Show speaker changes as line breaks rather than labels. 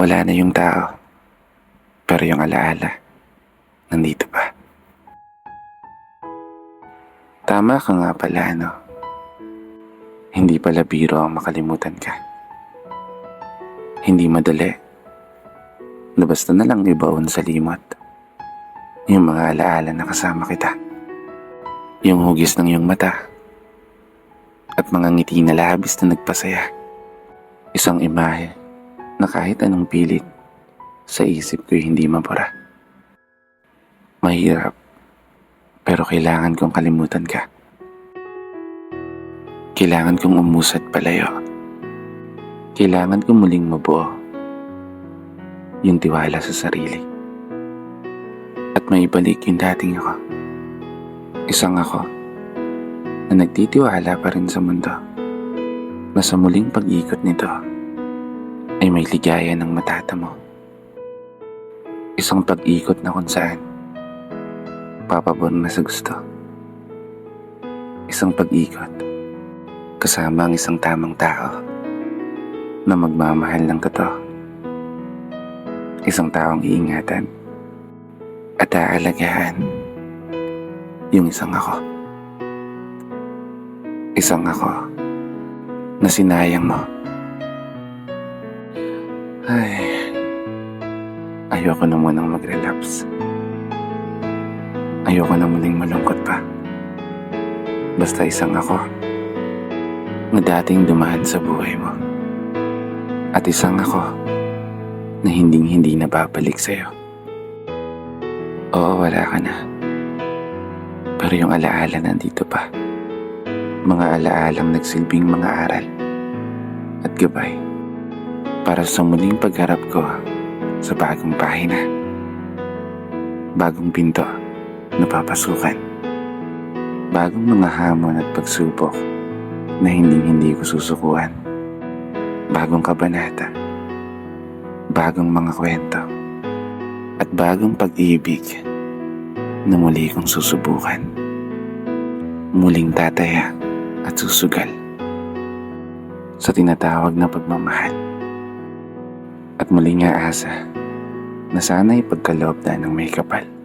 Wala na yung tao. Pero yung alaala, nandito pa. Tama ka nga pala, no? Hindi pala biro ang makalimutan ka. Hindi madali. Na basta na lang ibaon sa limot. Yung mga alaala na kasama kita. Yung hugis ng iyong mata. At mga ngiti na labis na nagpasaya. Isang imahe na kahit anong pilit sa isip ko'y hindi mabura. Mahirap, pero kailangan kong kalimutan ka. Kailangan kong umusad palayo. Kailangan kong muling mabuo yung tiwala sa sarili. At maibalik yung dating ako. Isang ako na nagtitiwala pa rin sa mundo na sa muling pag-ikot nito ay may ligaya ng matatamo. Isang pag-ikot na kung saan papabor na sa gusto. Isang pag-ikot kasama ang isang tamang tao na magmamahal ng totoo. Isang taong iingatan at aalagaan yung isang ako. Isang ako na sinayang mo. Ay, ayoko na munang mag-relapse. Ayoko na muling malungkot pa. Basta isang ako na dating dumaan sa buhay mo. At isang ako na hinding hindi na babalik sa'yo. Oo, wala ka na. Pero yung alaala nandito pa. Mga alaalang nagsilbing mga aral at gabay para sa muling pagharap ko sa bagong pahina. Bagong pinto na papasukan. Bagong mga hamon at pagsubok na hindi hindi ko susukuan. Bagong kabanata. Bagong mga kwento. At bagong pag-ibig na muli kong susubukan. Muling tataya at susugal sa tinatawag na pagmamahal. At muling aasa na sana'y pagkaloob na ng may kapal.